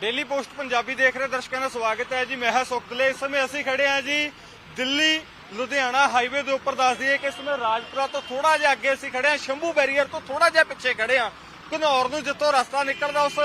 Daily post Punjabi ਦੇਖ ਰਹੇ ਦਰਸ਼ਕਾਂ ਦਾ ਸਵਾਗਤ ਹੈ ਜੀ। ਮੈਂ ਹਾਂ ਸੁਖਦਲੇ ਇਸ ਸਮੇਂ ਅਸੀਂ ਖੜੇ ਹਾਂ ਜੀ ਦਿੱਲੀ, ਲੁਧਿਆਣਾ ਹਾਈਵੇ ਦੇ ਉੱਪਰ। ਦੱਸ ਦਈਏ ਕਿ ਇਸ ਸਮੇਂ ਰਾਜਪੁਰਾ ਤੋਂ ਥੋੜਾ ਜਿਹਾ ਅੱਗੇ ਅਸੀਂ ਖੜੇ ਹਾਂ। ਸ਼ੰਭੂ ਬੈਰੀਅਰ ਤੋਂ ਥੋੜਾ ਜਿਹਾ ਪਿੱਛੇ ਖੜੇ ਹਾਂ। ਘਨੌਰ ਨੂੰ ਜਿੱਥੋਂ ਰਸਤਾ ਨਿਕਲਦਾ, ਉਸ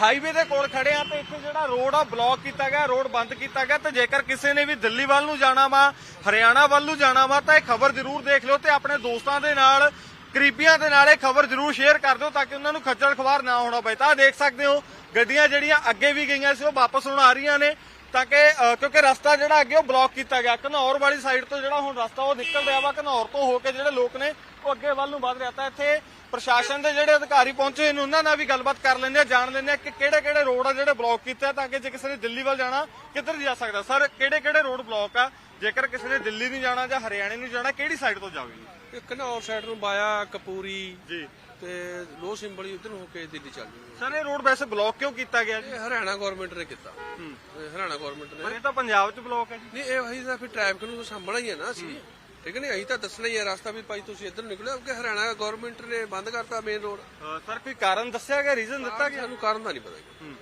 ਹਾਈਵੇ ਦੇ ਕੋਲ ਖੜੇ ਹਾਂ ਤੇ ਇੱਥੇ ਜਿਹੜਾ ਰੋਡ ਆ ਬਲੌਕ ਕੀਤਾ ਗਿਆ, ਰੋਡ ਬੰਦ ਕੀਤਾ ਗਿਆ। ਤੇ ਜੇਕਰ ਕਿਸੇ ਨੇ ਵੀ ਦਿੱਲੀ ਵੱਲ ਨੂੰ ਜਾਣਾ ਵਾ, ਹਰਿਆਣਾ ਵੱਲ ਨੂੰ ਜਾਣਾ ਵਾ, ਤਾਂ ਇਹ ਖਬਰ ਜ਼ਰੂਰ ਦੇਖ ਲਿਓ ਤੇ ਆਪਣੇ ਦੋਸਤਾਂ ਦੇ ਨਾਲ, ਕਰੀਬੀਆਂ ਦੇ ਨਾਲ ਇਹ ਖਬਰ ਜ਼ਰੂਰ ਸ਼ੇਅਰ ਕਰ ਦਿਓ ਤਾਂ ਕਿ ਉਹਨਾਂ ਨੂੰ ਖੱਜਲ ਖਵਾਰ ਨਾ ਹੋਣਾ ਪਏ। ਤਾਂ ਦੇਖ ਸਕਦੇ ਹੋ ਗੱਡੀਆਂ ਜਿਹੜੀਆਂ ਅੱਗੇ ਵੀ ਗਈਆਂ ਸੀ ਉਹ ਵਾਪਸ ਹੁਣ ਆ ਰਹੀਆਂ ਨੇ। ਤਾਂ ਕਿ ਕਿਉਂਕਿ ਰਸਤਾ ਜਿਹੜਾ ਅੱਗੇ ਉਹ ਬਲੌਕ ਕੀਤਾ ਗਿਆ। ਘਨੌਰ ਵਾਲੀ ਸਾਈਡ ਤੋਂ ਜਿਹੜਾ ਹੁਣ ਰਸਤਾ ਉਹ ਨਿਕਲ ਰਿਹਾ ਵਾ। ਘਨੌਰ ਤੋਂ ਹੋ ਕੇ ਜਿਹੜੇ ਲੋਕ ਨੇ ਉਹ ਅੱਗੇ ਵੱਲ ਨੂੰ ਵਧ ਰਿਹਾ। ਤਾਂ ਇੱਥੇ ਪ੍ਰਸ਼ਾਸਨ ਦੇ ਜਿਹੜੇ ਅਧਿਕਾਰੀ ਪਹੁੰਚੇ ਨੇ ਉਹਨਾਂ ਨਾਲ ਵੀ ਗੱਲਬਾਤ ਕਰ ਲੈਂਦੇ ਆ ਜਾਣ ਲੈਂਦੇ ਆ ਕਿ ਕਿਹੜੇ ਕਿਹੜੇ ਰੋਡ ਆ ਜਿਹੜੇ ਬਲੌਕ ਕੀਤੇ ਆ ਤਾਂ ਕਿ ਜੇ ਕਿਸੇ ਨੇ ਦਿੱਲੀ ਵੱਲ ਜਾਣਾ ਕਿੱਧਰ ਜਾ ਸਕਦਾ? ਸਰ ਕਿਹੜੇ ਕਿਹੜੇ ਰੋਡ ਬਲੌਕ ਆ? ਜੇਕਰ ਕਿਸੇ ਨੇ ਦਿੱਲੀ ਨੂੰ ਜਾਣਾ ਜਾਂ ਹਰਿਆਣੇ ਨੂੰ ਜਾਣਾ ਕਿਹੜੀ ਸਾਈਡ ਤੋਂ ਜਾਵੇ ਘਨੌਰ ਸਾਈਡ ਨੂੰ ਬਾਇਆ ਕਪੂਰੀ ਜੀ। ਤੇ ਲੋ ਸਿੰਬਲੀ ਉਧਰ ਹੋ ਕੇ ਦਿੱਲੀ ਚੱਲ ਜੂਗੀ। ਸਰ ਇਹ ਰੋਡ ਵੈਸੇ ਬਲੌਕ ਕਿਉਂ ਕੀਤਾ ਗਿਆ ਜੀ? ਇਹ ਹਰਿਆਣਾ ਗਵਰਨਮੈਂਟ ਨੇ ਕੀਤਾ। ਇਹ ਹਰਿਆਣਾ ਗਵਰਨਮੈਂਟ ਪਰ ਨੇ ਇਹ ਤਾਂ ਪੰਜਾਬ 'ਚ ਬਲੌਕ ਹੈ ਜੀ। ਨਹੀਂ ਇਹ ਵਹੀ ਤਾਂ ਫਿਰ ਟ੍ਰੈਫਿਕ ਨੂੰ ਤਾਂ ਸਾਂਭਣਾ ਹੀ ਹੈ ਨਾ ਅਸੀਂ। ਠੀਕ ਨਹੀਂ ਅਸੀਂ ਤਾਂ ਦੱਸਣਾ ਹੀ ਹੈ ਰਸਤਾ ਵੀ ਭਾਈ ਤੁਸੀਂ ਇੱਧਰ ਨਿਕਲੋ ਕਿ ਹਰਿਆਣਾ ਗਵਰਨਮੈਂਟ ਨੇ ਬੰਦ ਕਰਤਾ ਮੇਨ ਰੋਡ ਅ, ਸਰ ਕੋਈ ਕਾਰਨ ਦੱਸਿਆ ਗਿਆ ਰੀਜ਼ਨ ਦਿੱਤਾ ਗਿਆ? ਸਾਨੂੰ ਕਾਰਨ ਦਾ ਨਹੀਂ ਪਤਾ ਜੀ।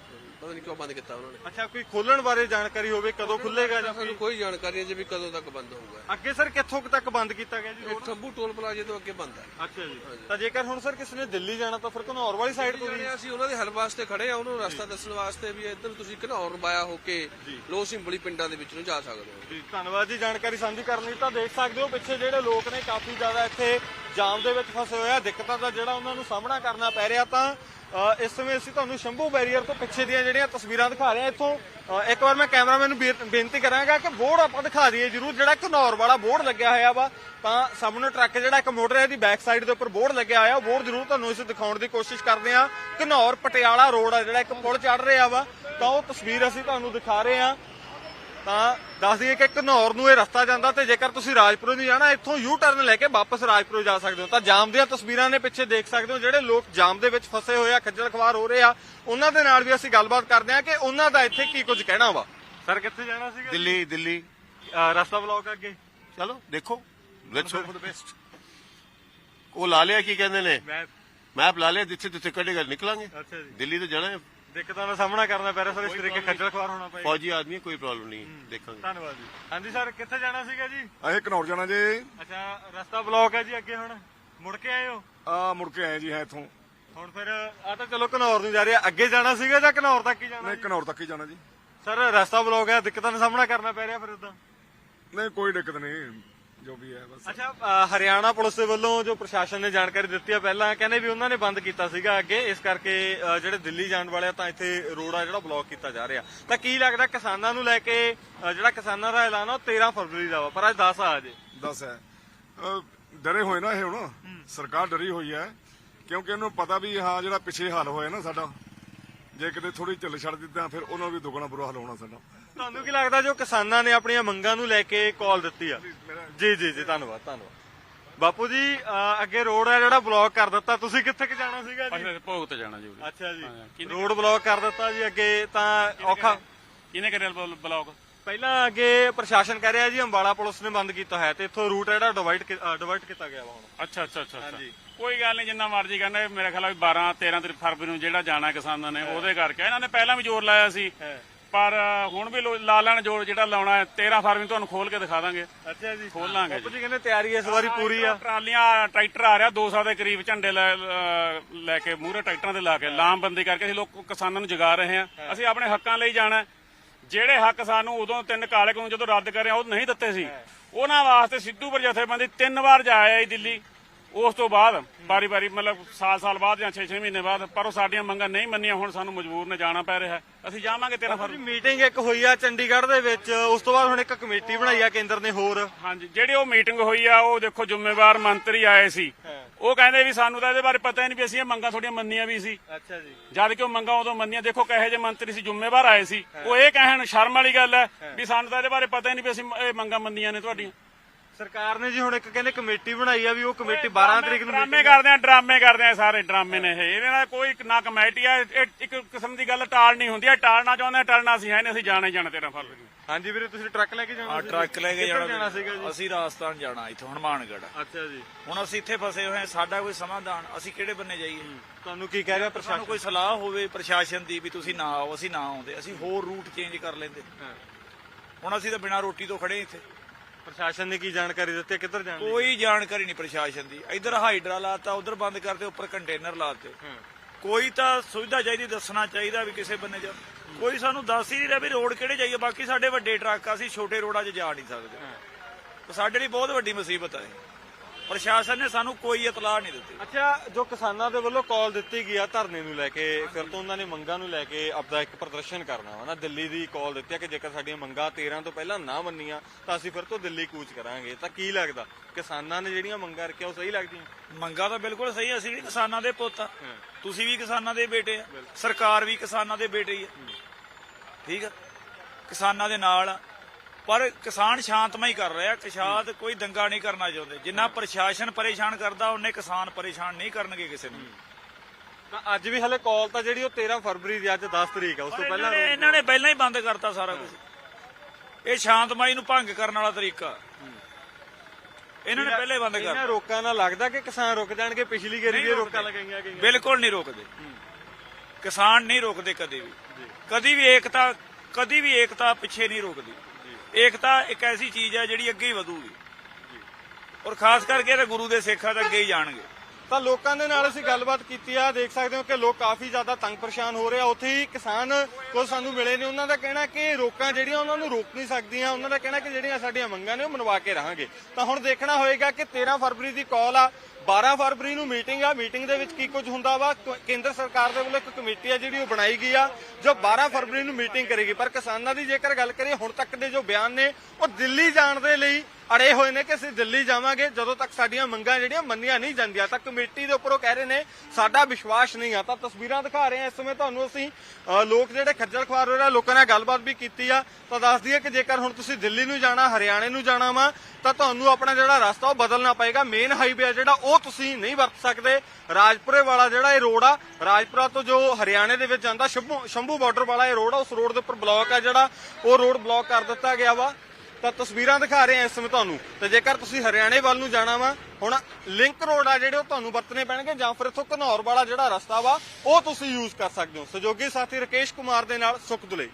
ਪਤਾ ਨਹੀਂ ਕਿਉਂ ਬੰਦ ਕੀਤਾ ਉਹਨਾਂ ਨੇ। ਅੱਛਾ ਕੋਈ ਖੋਲਣ ਬਾਰੇ ਜਾਣਕਾਰੀ ਹੋਵੇ ਕਦੋਂ ਖੁੱਲੇਗਾ ਜਾਂ ਸਾਨੂੰ ਕੋਈ? ਜਾਣਕਾਰੀ ਨਹੀਂ ਜੇ ਵੀ ਕਦੋਂ ਤੱਕ ਬੰਦ ਹੋਊਗਾ। ਅੱਗੇ ਸਰ ਕਿੱਥੋਂ ਕੁ ਤੱਕ ਬੰਦ ਕੀਤਾ ਗਿਆ ਜੀ ਇਹ ਠੰਬੂ ਟੋਲ ਪਲਾਜ਼ੇ ਤੋਂ ਅੱਗੇ ਬੰਦ ਹੈ। ਅੱਛਾ ਜੀ। ਤਾਂ ਜੇਕਰ ਹੁਣ ਸਰ ਕਿਸੇ ਨੇ ਦਿੱਲੀ ਜਾਣਾ ਤਾਂ ਫਿਰ ਘਨੌਰ ਵਾਲੀ ਸਾਈਡ ਤੋਂ ਵੀ? ਜਿਹੜੇ ਅਸੀਂ ਉਹਨਾਂ ਦੇ ਹੱਲ ਵਾਸਤੇ ਖੜੇ ਆ ਉਹਨੂੰ ਰਸਤਾ ਦੱਸਣ ਵਾਸਤੇ ਵੀ ਇੱਧਰ ਤੁਸੀਂ ਘਨੌਰ ਬਾਇਆ ਹੋ ਕੇ ਲੋ ਸਿੰਬਲੀ ਪਿੰਡਾਂ ਦੇ ਵਿੱਚ ਨੂੰ ਜਾ ਸਕਦੇ ਹੋ। ਜੀ ਧੰਨਵਾਦ ਜੀ ਜਾਣਕਾਰੀ ਸਾਂਝੀ ਕਰਨ ਲਈ ਤਾਂ ਦੇਖ ਸਕਦੇ ਹੋ ਪਿੱਛੇ ਜਿਹੜੇ ਲੋਕ ਨੇ ਕਾਫੀ ਜ਼ਿਆਦਾ ਇੱਥੇ ਜਾਮ ਦੇ ਵਿੱਚ ਫਸੇ ਹੋਏ ਆ। ਦਿੱਕਤਾਂ ਦਾ ਜਿਹੜਾ ਉਹਨਾਂ ਨੂੰ ਸਾਹਮਣਾ ਕਰਨਾ ਪੈ ਰਿਹਾ ਤਾਂ ਅ, ਇਸ ਸਮੇਂ ਅਸੀਂ ਤੁਹਾਨੂੰ ਸ਼ੰਭੂ ਬੈਰੀਅਰ ਤੋਂ ਪਿੱਛੇ ਦੀਆਂ ਜਿਹੜੀਆਂ ਤਸਵੀਰਾਂ ਦਿਖਾ ਰਹੇ ਹਾਂ। ਇੱਥੋਂ ਇੱਕ ਵਾਰ ਮੈਂ ਕੈਮਰਾਮੈਨ ਨੂੰ ਬੇ- ਬੇਨਤੀ ਕਰਾਂਗਾ ਕਿ ਬੋਰਡ ਆਪਾਂ ਦਿਖਾ ਦਈਏ ਜਰੂਰ। ਜਿਹੜਾ ਘਨੌਰ ਵਾਲਾ ਬੋਰਡ ਲੱਗਿਆ ਹੋਇਆ ਵਾ ਤਾਂ ਸਾਹਮਣੇ ਟਰੱਕ ਜਿਹੜਾ ਇੱਕ ਮੋਟਰ ਹੈ ਦੀ ਬੈਕ ਸਾਈਡ ਦੇ ਉੱਪਰ ਬੋਰਡ ਲੱਗਿਆ ਹੋਇਆ। ਉਹ ਬੋਰਡ ਜਰੂਰ ਤੁਹਾਨੂੰ ਇਸ ਦਿਖਾਉਣ ਦੀ ਕੋਸ਼ਿਸ਼ ਕਰਦੇ ਆ ਘਨੌਰ ਪਟਿਆਲਾ ਰੋਡ ਆ ਜਿਹੜਾ ਇੱਕ ਪੁਲ ਚੜ ਰਿਹਾ ਵਾ। ਤਾਂ ਉਹ ਤਸਵੀਰ ਅਸੀਂ ਤੁਹਾਨੂੰ ਦਿਖਾ ਰਹੇ ਹਾਂ। ਤਾਂ ਦੱਸ ਦਈਏ ਕਿ ਘਨੌਰ ਨੂੰ ਇਹ ਰਸਤਾ ਜਾਂਦਾ ਤੇ ਜੇਕਰ ਤੁਸੀਂ ਰਾਜਪੁਰੇ ਨੂੰ ਜਾਣਾ ਇੱਥੋਂ ਯੂ ਟਰਨ ਲੈ ਕੇ ਵਾਪਸ ਰਾਜਪੁਰੇ ਜਾ ਸਕਦੇ ਹੋ। ਤਾਂ ਜਾਮ ਦੀਆਂ ਤਸਵੀਰਾਂ ਨੇ ਪਿੱਛੇ ਦੇਖ ਸਕਦੇ ਹੋ ਜਿਹੜੇ ਲੋਕ ਜਾਮ ਦੇ ਵਿੱਚ ਫਸੇ ਹੋਏ ਆ ਖੱਜਲ ਖਵਾਰ ਹੋ ਰਹੇ ਆ। ਉਹਨਾਂ ਦੇ ਨਾਲ ਵੀ ਅਸੀਂ ਗੱਲਬਾਤ ਕਰਦੇ ਆ ਕਿ ਉਹਨਾਂ ਦਾ ਇੱਥੇ ਕੀ ਕੁਝ ਕਹਿਣਾ ਵਾ। ਸਰ ਕਿੱਥੇ ਜਾਣਾ ਸੀਗਾ? ਦਿੱਲੀ ਦਿੱਲੀ। ਰਸਤਾ ਬਲੌਕ ਅੱਗੇ। ਚਲੋ ਦੇਖੋ। Let's hope for the best ਉਹ ਲਾ ਲਿਆ ਕੀ ਕਹਿੰਦੇ ਨੇ? ਮੈਂ ਮੈਪ ਲਾ ਲਿਆ ਜਿੱਥੇ ਜਿੱਥੇ ਕੱਢੇਗਾ ਨਿਕਲਾਂਗੇ। ਅੱਛਾ ਜੀ। ਦਿੱਲੀ ਤੋਂ ਜਾਣਾ ਹੈ। ਦਿੱਕਤਾਂ ਦਾ ਸਾਹਮਣਾ ਕਰਨਾ ਪੈ ਰਿਹਾ ਸਰ ਇਸ ਤਰੀਕੇ ਖੱਜਲ ਖਵਾਰ ਹੋਣਾ ਪਏਗਾ ਫੌਜੀ ਆਦਮੀ ਹੈ, ਕੋਈ ਪ੍ਰੋਬਲਮ ਨਹੀਂ ਦੇਖਾਂਗੇ। ਧੰਨਵਾਦ ਜੀ। ਹਾਂਜੀ ਸਰ ਕਿੱਥੇ ਜਾਣਾ ਸੀਗਾ ਜੀ? ਅਸੀਂ ਘਨੌਰ ਜਾਣਾ ਜੀ। ਅੱਛਾ ਰਸਤਾ ਬਲੌਕ ਹੈ ਜੀ ਅੱਗੇ ਹੁਣ। ਮੁੜ ਕੇ ਆਏ ਹੋ? ਆ ਮੁੜ ਕੇ ਆਏ ਜੀ ਹੈ ਇੱਥੋਂ। ਹੁਣ ਫਿਰ ਆ ਤਾਂ ਚਲੋ ਘਨੌਰ ਨੂੰ ਜਾ ਰਹੇ ਆ। ਅੱਗੇ ਜਾਣਾ ਸੀਗਾ ਜਾਂ ਘਨੌਰ ਤੱਕ ਹੀ ਜਾਣਾ ਨਹੀਂ ਘਨੌਰ ਤੱਕ ਹੀ ਜਾਣਾ ਜੀ। ਸਰ ਰਸਤਾ ਬਲੌਕ ਹੈ ਦਿੱਕਤਾਂ ਦਾ ਸਾਹਮਣਾ ਕਰਨਾ ਪੈ ਰਿਹਾ ਫਿਰ ਉਦਾਂ ਨਹੀਂ ਕੋਈ ਦਿੱਕਤ ਨਹੀਂ। ਜੋ ਵੀ ਹੈ ਬਸ। ਅੱਛਾ ਅ, ਹਰਿਆਣਾ ਪੁਲਿਸ ਦੇ ਵੱਲੋਂ ਜੋ ਪ੍ਰਸ਼ਾਸਨ ਨੇ ਜਾਣਕਾਰੀ ਦਿੱਤੀ ਆ ਪਹਿਲਾਂ ਕਹਿੰਦੇ ਵੀ ਉਹਨਾਂ ਨੇ ਬੰਦ ਕੀਤਾ ਸੀਗਾ ਅੱਗੇ ਇਸ ਕਰਕੇ ਅ, ਜਿਹੜੇ ਦਿੱਲੀ ਜਾਣ ਵਾਲੇ ਆ ਤਾਂ ਇੱਥੇ ਰੋਡ ਆ ਜਿਹੜਾ ਬਲੌਕ ਕੀਤਾ ਜਾ ਰਿਹਾ। ਤਾਂ ਕੀ ਲੱਗਦਾ ਕਿਸਾਨਾਂ ਨੂੰ ਲੈ ਕੇ ਅ, ਜਿਹੜਾ ਕਿਸਾਨਾਂ ਦਾ ਐਲਾਨ ਆ ਉਹ 13 ਫਰਵਰੀ ਦਾ ਵਾ ਪਰ ਅੱਜ 10 ਆ ਜੇ ਦੱਸ ਹੈ। ਅਹ ਡਰੇ ਹੋਏ ਨਾ ਇਹ ਹੁਣ। ਸਰਕਾਰ ਡਰੀ ਹੋਈ ਹੈ ਕਿਉਂਕਿ ਇਹਨੂੰ ਪਤਾ ਵੀ ਹਾਂ ਜਿਹੜਾ ਪਿੱਛੇ ਹਾਲ ਹੋਇਆ ਨਾ ਸਾਡਾ ਜੇ ਕਿਤੇ ਥੋੜੀ ਢਿੱਲ ਛੱਡ ਦਿੱਤਾ ਫਿਰ ਉਹਨਾਂ ਨੂੰ ਵੀ ਦੁੱਗਣਾ ਬੁਰਾ ਹਾਲ ਹੋਣਾ ਸਾਡਾ। ਤੁਹਾਨੂੰ ਕੀ ਲੱਗਦਾ ਜੋ ਕਿਸਾਨਾਂ ਨੇ ਆਪਣੀਆਂ ਮੰਗਾਂ ਨੂੰ ਲੈ ਕੇ ਕਾਲ ਦਿੱਤੀ ਆ? ਜੀ ਜੀ ਜੀ ਧੰਨਵਾਦ ਧੰਨਵਾਦ। ਬਾਪੂ ਜੀ ਅ, ਅੱਗੇ ਰੋਡ ਆ ਜਿਹੜਾ ਬਲੌਕ ਕਰ ਦਿੱਤਾ। ਤੁਸੀਂ ਕਿੱਥੇ ਕਿ ਜਾਣਾ ਸੀਗਾ ਜੀ? ਅਸੀਂ ਭੋਗ ਤੇ ਜਾਣਾ ਜੀ ਉਰੇ। ਅੱਛਾ ਜੀ। ਰੋਡ ਬਲੌਕ ਕਰ ਦਿੱਤਾ ਜੀ ਅੱਗੇ ਤਾਂ ਔਖਾ ਕਿਹਨੇ ਕਰਿਆ ਬਲ- ਬਲੌਕ ਪਹਿਲਾਂ ਅੱਗੇ ਪ੍ਰਸ਼ਾਸਨ ਕਹਿ ਰਿਹਾ ਜੀ ਅੰਬਾਲਾ ਪੁਲਿਸ ਨੇ ਬੰਦ ਕੀਤਾ ਹੈ ਤੇ ਇੱਥੋਂ ਰੂਟ ਜਿਹੜਾ ਡਿਵਾਈਡ ਡਿਵਾਈਡ ਕੀਤਾ ਗਿਆ ਵਾ ਹੁਣ। ਅੱਛਾ ਅੱਛਾ ਅੱਛਾ ਅੱਛਾ। ਹਾਂਜੀ। ਕੋਈ ਗੱਲ ਨਹੀਂ ਜਿੰਨਾ ਮਰਜ਼ੀ ਕਹਿੰਦੇ ਮੇਰੇ ਖਿਆਲ ਆ ਵੀ 12 13 ਤਰੀਕ ਫਰਵਰੀ ਨੂੰ ਜਿਹੜਾ ਜਾਣਾ ਕਿਸਾਨਾਂ ਨੇ ਉਹਦੇ ਕਰਕੇ। ਇਹਨਾਂ ਨੇ ਪਹਿਲਾਂ ਵੀ ਜ਼ੋਰ ਲਾਇਆ ਸੀ। ਪਰ ਹੁਣ ਵੀ ਲੋ- ਲੈਣ ਜ਼ੋਰ ਜਿਹੜਾ ਲਾਉਣਾ ਹੈ 13 ਫਰਵਰੀ ਤੁਹਾਨੂੰ ਖੋਲ ਕੇ ਦਿਖਾ ਦਾਂਗੇ। ਅੱਛਾ ਜੀ। ਖੋਲਾਂਗੇ ਬਾਪੂ ਜੀ ਕਹਿੰਦੇ ਤਿਆਰੀ ਇਸ ਵਾਰੀ ਪੂਰੀ ਆ। ਟਰਾਲੀਆਂ ਟਰੈਕਟਰ ਆ ਰਿਹਾ 200 ਦੇ ਕਰੀਬ ਝੰਡੇ ਲੈ ਕੇ ਮੂਹਰੇ ਟਰੈਕਟਰਾਂ ਤੇ ਲਾ ਕੇ ਲਾਮਬੰਦੀ ਕਰਕੇ ਅਸੀਂ ਲੋਕ ਕਿਸਾਨਾਂ ਨੂੰ ਜਗਾ ਰਹੇ ਹਾਂ। ਅਸੀਂ ਆਪਣੇ ਹੱਕਾਂ ਲਈ ਜਾਣਾ। ਜਿਹੜੇ ਹੱਕ ਸਾਨੂੰ ਉਦੋਂ ਤਿੰਨ ਕਾਲੇ ਕਾਨੂੰਨ ਜਦੋਂ ਰੱਦ ਕਰਿਆ ਉਹ ਨਹੀਂ ਦਿੱਤੇ ਸੀ। ਉਹਨਾਂ ਵਾਸਤੇ ਸਿੱਧੂਪੁਰ ਜਥੇਬੰਦੀ ਤਿੰਨ ਵਾਰ ਜਾਇਆ ਦਿੱਲੀ। ਉਸ ਤੋਂ ਬਾਅਦ ਬਾਰੀ ਬਾਰੀ ਮਤਲਬ ਸਾਲ ਸਾਲ ਬਾਅਦ ਜਾਂ 6-6 ਮਹੀਨੇ ਬਾਅਦ ਪਰ ਉਹ ਸਾਡੀਆਂ ਮੰਗਾਂ ਨਹੀਂ ਮੰਨੀਆਂ ਹੁਣ ਸਾਨੂੰ ਮਜਬੂਰ ਨੇ ਜਾਣਾ ਪੈ ਰਿਹਾ। ਅਸੀਂ ਜਾਵਾਂਗੇ 13 ਬਾਪੂ ਜੀ ਫਰਵਰੀ ਮੀਟਿੰਗ ਇੱਕ ਹੋਈ ਆ ਚੰਡੀਗੜ੍ਹ ਦੇ ਵਿੱਚ ਉਸ ਤੋਂ ਬਾਅਦ ਹੁਣ ਇੱਕ ਕਮੇਟੀ ਬਣਾਈ ਆ ਕੇਂਦਰ ਨੇ ਹੋਰ। ਹਾਂਜੀ ਜਿਹੜੀ ਉਹ ਮੀਟਿੰਗ ਹੋਈ ਆ ਉਹ ਦੇਖੋ ਜ਼ਿੰਮੇਵਾਰ ਮੰਤਰੀ ਆਏ ਸੀ। ਉਹ ਕਹਿੰਦੇ ਵੀ ਸਾਨੂੰ ਤਾਂ ਇਹਦੇ ਬਾਰੇ ਪਤਾ ਹੀ ਨਹੀਂ ਵੀ ਅਸੀਂ ਇਹ ਮੰਗਾਂ ਤੁਹਾਡੀਆਂ ਮੰਨੀਆਂ ਵੀ ਸੀ। ਅੱਛਾ ਜੀ। ਜਦ ਕਿ ਉਹ ਮੰਗਾਂ ਉਦੋਂ ਮੰਨੀਆਂ ਦੇਖੋ ਕਹੇ ਜੇ ਮੰਤਰੀ ਸੀ ਜ਼ਿੰਮੇਵਾਰ ਆਏ ਸੀ। ਉਹ ਇਹ ਕਹਿਣ ਸ਼ਰਮ ਵਾਲੀ ਗੱਲ ਹੈ। ਵੀ ਸਾਨੂੰ ਤਾਂ ਇਹਦੇ ਬਾਰੇ ਪਤਾ ਹੀ ਨਹੀਂ ਵੀ ਅਸੀਂ ਇਹ ਮੰਗਾਂ ਮੰਨੀਆਂ ਨੇ ਤੁਹਾਡੀਆਂ। ਸਰਕਾਰ ਨੇ ਜੀ ਹੁਣ ਇੱਕ ਕਹਿੰਦੇ ਕਮੇਟੀ ਬਣਾਈ ਆ ਵੀ ਉਹ ਕਮੇਟੀ 12 ਤਰੀਕ ਨੂੰ ਡਰਾਮੇ ਕਰਦੇ ਆ ਡਰਾਮੇ ਕਰਦੇ ਆ ਸਾਰੇ ਡਰਾਮੇ ਨੇ ਇਹ। ਇਹਦੇ ਨਾਲ ਕੋਈ ਨਾ ਕਮੇਟੀ ਆ ਇਹ ਇੱਕ ਕਿਸਮ ਦੀ ਗੱਲ ਟਾਲ ਨਹੀਂ ਹੁੰਦੀ। ਆ ਟਾਲਣਾ ਚਾਹੁੰਦੇ ਆ ਟਾਲਣਾ ਅਸੀਂ ਹੈ ਨਹੀਂ ਅਸੀਂ ਜਾਣਾ ਜਾਣਾ ਤੇਰਾ ਫਰਜ਼ ਹਾਂਜੀ ਵੀਰੇ ਤੁਸੀਂ ਟਰੱਕ ਲੈ ਕੇ ਜਾਣਾ ਆ? ਟਰੱਕ ਲੈ ਕੇ ਜਾਣਾ ਸੀਗਾ ਜੀ? ਅਸੀਂ ਰਾਜਸਥਾਨ ਜਾਣਾ ਇੱਥੋਂ ਹਨੂਮਾਨਗੜ੍ਹ। ਅੱਛਾ ਜੀ। ਹੁਣ ਅਸੀਂ ਇੱਥੇ ਫਸੇ ਹੋਏ ਹਾਂ ਸਾਡਾ ਕੋਈ ਸਮਾਧਾਨ ਅਸੀਂ ਕਿਹੜੇ ਬੰਨੇ ਜਾਈਏ? ਤੁਹਾਨੂੰ ਕੀ ਕਹਿ ਰਿਹਾ ਸਾਨੂੰ ਪ੍ਰਸ਼ਾਸਨ? ਕੋਈ ਸਲਾਹ ਹੋਵੇ ਪ੍ਰਸ਼ਾਸਨ ਦੀ ਵੀ ਤੁਸੀਂ ਨਾ ਆਓ ਅਸੀਂ ਨਾ ਆਉਂਦੇ ਅਸੀਂ ਹੋਰ ਰੂਟ ਚੇਂਜ ਕਰ ਲੈਂਦੇ। ਹਾਂ। ਹੁਣ ਅਸੀਂ ਤਾਂ ਬਿਨਾਂ ਰੋਟੀ ਤੋਂ ਖੜੇ ਇੱਥੇ। ਪ੍ਰਸ਼ਾਸਨ ਨੇ ਕੀ ਜਾਣਕਾਰੀ ਦਿੱਤੀ? ਹੈ, ਕਿੱਧਰ ਜਾਣਾ ਕੋਈ ਜਾਣਕਾਰੀ ਨਹੀਂ ਪ੍ਰਸ਼ਾਸਨ ਦੀ। ਇੱਧਰ ਹਾਈਡਰਾ ਲਾਤਾ ਉਧਰ ਬੰਦ ਕਰਤੇ ਉੱਪਰ ਕੰਟੇਨਰ ਲਾਤੇ। ਕੋਈ ਤਾਂ ਸੁਵਿਧਾ ਚਾਹੀਦੀ ਦੱਸਣਾ ਚਾਹੀਦਾ ਵੀ ਕਿਸੇ ਬੰਨੇ ਜਾ। ਕੋਈ ਸਾਨੂੰ ਦੱਸ ਹੀ ਨਹੀਂ ਰਿਹਾ ਵੀ ਰੋਡ ਕਿਹੜੇ ਜਾਈਏ ਬਾਕੀ ਸਾਡੇ ਵੱਡੇ ਟਰੱਕ ਆ ਅਸੀਂ ਛੋਟੇ ਰੋਡਾਂ 'ਚ ਜਾ ਨਹੀਂ ਸਕਦੇ। ਤਾਂ ਸਾਡੇ ਲਈ ਬਹੁਤ ਵੱਡੀ ਮੁਸੀਬਤ ਹੈ ਪ੍ਰਸ਼ਾਸਨ ਨੇ ਸਾਨੂੰ ਕੋਈ ਇਤਲਾਹ ਨਹੀਂ ਦਿੱਤੀ। ਅੱਛਾ ਜੋ ਕਿਸਾਨਾਂ ਦੇ ਵੱਲੋਂ ਕਾਲ ਦਿੱਤੀ ਗਈ ਆ ਧਰਨੇ ਨੂੰ ਲੈ ਕੇ ਫਿਰ ਤੋਂ ਉਹਨਾਂ ਨੇ ਮੰਗਾਂ ਨੂੰ ਲੈ ਕੇ ਆਪਦਾ ਇੱਕ ਪ੍ਰਦਰਸ਼ਨ ਕਰਨਾ ਵਾ। ਨਾ ਦਿੱਲੀ ਦੀ ਕਾਲ ਦਿੱਤੀ ਆ ਕਿ ਜੇਕਰ ਸਾਡੀਆਂ ਮੰਗਾਂ 13 ਤੋਂ ਪਹਿਲਾਂ ਨਾ ਮੰਨੀਆਂ ਤਾਂ ਅਸੀਂ ਫਿਰ ਤੋਂ ਦਿੱਲੀ ਕੂਚ ਕਰਾਂਗੇ। ਤਾਂ ਕੀ ਲੱਗਦਾ? ਕਿਸਾਨਾਂ ਨੇ ਜਿਹੜੀਆਂ ਮੰਗਾਂ ਰੱਖੀਆਂ ਉਹ ਸਹੀ ਲੱਗਦੀਆਂ? ਮੰਗਾ ਤਾਂ ਬਿਲਕੁਲ ਸਹੀ ਅਸੀਂ ਵੀ ਕਿਸਾਨਾਂ ਦੇ ਪੁੱਤ ਆ। ਤੁਸੀਂ ਵੀ ਕਿਸਾਨਾਂ ਦੇ ਬੇਟੇ ਆ। ਸਰਕਾਰ ਵੀ ਕਿਸਾਨਾਂ ਦੇ ਬੇਟੇ ਹੀ ਆ। ਠੀਕ ਆ? ਕਿਸਾਨਾਂ ਦੇ ਨਾਲ ਆ। ਪਰ ਕਿਸਾਨ ਸ਼ਾਂਤਮਈ ਕਰ ਰਿਹਾ ਕਿਸਾਨ ਕੋਈ ਦੰਗਾ ਨਹੀਂ ਕਰਨਾ ਚਾਹੁੰਦੇ। ਜਿੰਨਾ ਪ੍ਰਸ਼ਾਸਨ ਪਰੇਸ਼ਾਨ ਕਰਦਾ ਉਹਨੇ ਕਿਸਾਨ ਪਰੇਸ਼ਾਨ ਨਹੀਂ ਕਰਨਗੇ ਕਿਸੇ ਨੂੰ। ਤਾਂ ਅੱਜ ਵੀ ਹਲੇ ਕਾਲ ਤਾਂ ਜਿਹੜੀ ਉਹ 13 ਫਰਵਰੀ ਦੀ ਅੱਜ 10 ਤਰੀਕ ਆ ਉਸ ਤੋਂ ਪਹਿਲਾਂ ਇਹਨਾਂ ਨੇ ਇਹਨਾਂ ਪਹਿਲਾਂ ਹੀ ਬੰਦ ਕਰਤਾ ਸਾਰਾ ਕੁਝ ਇਹ ਸ਼ਾਂਤਮਈ ਨੂੰ ਭੰਗ ਕਰਨ ਵਾਲਾ ਤਰੀਕਾ। ਇਹਨਾਂ ਨੇ ਪਹਿਲਾਂ ਬੰਦ ਇਹਨਾਂ ਕਰਤਾ। ਰੋਕਾਂ ਨਾਲ ਲੱਗਦਾ ਕਿ ਕਿਸਾਨ ਰੁਕ ਜਾਣਗੇ? ਪਿਛਲੀ ਗੇਰੀ ਵੀ ਰੋਕਾਂ ਲਗਾਈਆਂ ਗਈਆਂ। ਬਿਲਕੁਲ ਨਹੀਂ ਰੋਕਦੇ। ਕਿਸਾਨ ਨਹੀਂ ਰੋਕਦੇ ਕਦੇ ਵੀ। ਕਦੀ ਵੀ ਏਕਤਾ ਕਦੀ ਵੀ ਏਕਤਾ ਪਿੱਛੇ ਨਹੀਂ ਰੋਕਦੀ। ਏਕਤਾ ਇੱਕ ਐਸੀ ਚੀਜ਼ ਹੈ ਜਿਹੜੀ ਅੱਗੇ ਹੀ ਵਧੂਗੀ। ਔਰ ਖਾਸ ਕਰਕੇ ਤਾਂ ਗੁਰੂ ਦੇ ਸਿੱਖਾਂ ਤਾਂ ਅੱਗੇ ਹੀ ਜਾਣਗੇ। ਤਾਂ ਲੋਕਾਂ ਦੇ ਨਾਲ ਅਸੀਂ ਗੱਲਬਾਤ ਕੀਤੀ ਆ, ਦੇਖ ਸਕਦੇ ਹੋ ਕਿ ਲੋਕ ਕਾਫੀ ਜ਼ਿਆਦਾ ਤੰਗ ਪਰੇਸ਼ਾਨ ਹੋ ਰਹੇ ਆ। ਉੱਥੇ ਹੀ ਕਿਸਾਨ ਕੋਲ ਸਾਨੂੰ ਮਿਲੇ ਨੇ। ਉਹਨਾਂ ਦਾ ਕਹਿਣਾ ਕਿ ਰੋਕਾਂ ਜਿਹੜੀਆਂ ਉਹਨਾਂ ਨੂੰ ਰੋਕ ਨਹੀਂ ਸਕਦੀਆਂ, ਉਹਨਾਂ ਦਾ ਕਹਿਣਾ ਕਿ ਜਿਹੜੀਆਂ ਸਾਡੀਆਂ ਮੰਗਾਂ ਨੇ ਉਹ ਮਨਵਾ ਕੇ ਰਹਾਂਗੇ। ਤਾਂ ਹੁਣ ਦੇਖਣਾ ਹੋਏਗਾ ਕਿ 13 ਫਰਵਰੀ ਦੀ ਕਾਲ ਆ 12 ਫਰਵਰੀ ਨੂੰ ਮੀਟਿੰਗ ਆ। ਮੀਟਿੰਗ ਦੇ ਵਿੱਚ ਕੀ ਕੁਝ ਹੁੰਦਾ ਵਾ? ਕੇਂਦਰ ਸਰਕਾਰ ਦੇ ਵੱਲੋਂ ਇੱਕ ਕਮੇਟੀ ਆ ਜਿਹੜੀ ਉਹ ਬਣਾਈ ਗਈ ਆ, ਜੋ 12 ਫਰਵਰੀ ਨੂੰ ਮੀਟਿੰਗ ਕਰੇਗੀ। ਪਰ ਕਿਸਾਨਾਂ ਦੀ ਜੇਕਰ ਗੱਲ ਕਰੀਏ, ਹੁਣ ਤੱਕ ਦੇ ਜੋ ਬਿਆਨ ਨੇ, ਉਹ ਦਿੱਲੀ ਜਾਣ ਦੇ ਲਈ ਅੜੇ ਹੋਏ ਨੇ ਕਿ ਅਸੀਂ ਦਿੱਲੀ ਜਾਵਾਂਗੇ, ਜਦੋਂ ਤੱਕ ਸਾਡੀਆਂ ਮੰਗਾਂ ਜਿਹੜੀਆਂ ਮੰਨੀਆਂ ਨਹੀਂ ਜਾਂਦੀਆਂ, ਤਾਂ ਕਮੇਟੀ ਦੇ ਉੱਪਰ ਉਹ ਕਹਿ ਰਹੇ ਨੇ, ਸਾਡਾ ਵਿਸ਼ਵਾਸ ਨਹੀਂ ਆ। ਤਾਂ ਤਸਵੀਰਾਂ ਦਿਖਾ ਰਹੇ ਆ ਇਸ ਸਮੇਂ ਤੁਹਾਨੂੰ ਅਸੀਂ ਲੋਕ ਜਿਹੜੇ ਖੱਜਲ ਖੁਆਰ ਹੋ ਰਹੇ ਲੋਕਾਂ ਨਾਲ ਗੱਲਬਾਤ ਵੀ ਕੀਤੀ ਆ। ਤਾਂ ਦੱਸ ਦਈਏ ਕਿ ਜੇਕਰ ਹੁਣ ਤੁਸੀਂ ਦਿੱਲੀ ਨੂੰ ਜਾਣਾ, ਹਰਿਆਣੇ ਨੂੰ ਜਾਣਾ ਵਾ, ਤਾਂ ਤੁਹਾਨੂੰ ਆਪਣਾ ਜਿਹੜਾ ਰਸਤਾ ਉਹ ਬਦਲਣਾ ਪਏਗਾ। ਮੇਨ ਹਾਈਵੇ ਆ ਜਿਹੜਾ, ਉਹ ਤੁਸੀਂ ਨਹੀਂ ਵਰਤ ਸਕਦੇ। ਰਾਜਪੁਰੇ ਵਾਲਾ ਜਿਹੜਾ ਇਹ ਰੋਡ ਆ, ਰਾਜਪੁਰਾ ਤੋਂ ਜੋ ਹਰਿਆਣੇ ਦੇ ਵਿੱਚ ਜਾਂਦਾ, ਸ਼ੰਭੂ ਸ਼ੰਭੂ ਬਾਰਡਰ ਵਾਲਾ ਇਹ ਰੋਡ ਆ, ਉਸ ਰੋਡ ਦੇ ਉੱਪਰ ਬਲੌਕ ਆ ਜਿਹੜਾ, ਉਹ ਰੋਡ ਬਲੌਕ ਕਰ ਦਿੱਤਾ ਗਿਆ ਵਾ। ਤਾਂ ਤਸਵੀਰਾਂ ਦਿਖਾ ਰਹੇ ਆ ਇਸ ਸਮੇਂ ਤੁਹਾਨੂੰ। ਤੇ ਜੇਕਰ ਤੁਸੀਂ ਹਰਿਆਣੇ ਵੱਲ ਨੂੰ ਜਾਣਾ ਵਾ, ਹੁਣ ਲਿੰਕ ਰੋਡ ਆ ਜਿਹੜੇ ਉਹ ਤੁਹਾਨੂੰ ਵਰਤਨੇ ਪੈਣਗੇ ਜਾਂ ਫਿਰ ਇੱਥੋਂ ਘਨੌਰ ਵਾਲਾ ਜਿਹੜਾ ਰਸਤਾ ਵਾ, ਉਹ ਤੁਸੀਂ ਯੂਜ਼ ਕਰ ਸਕਦੇ ਹੋ। ਸਹਿਯੋਗੀ ਸਾਥੀ ਰਕੇਸ਼ ਕੁਮਾਰ ਦੇ ਨਾਲ ਸੁਖਦੁਲੇ।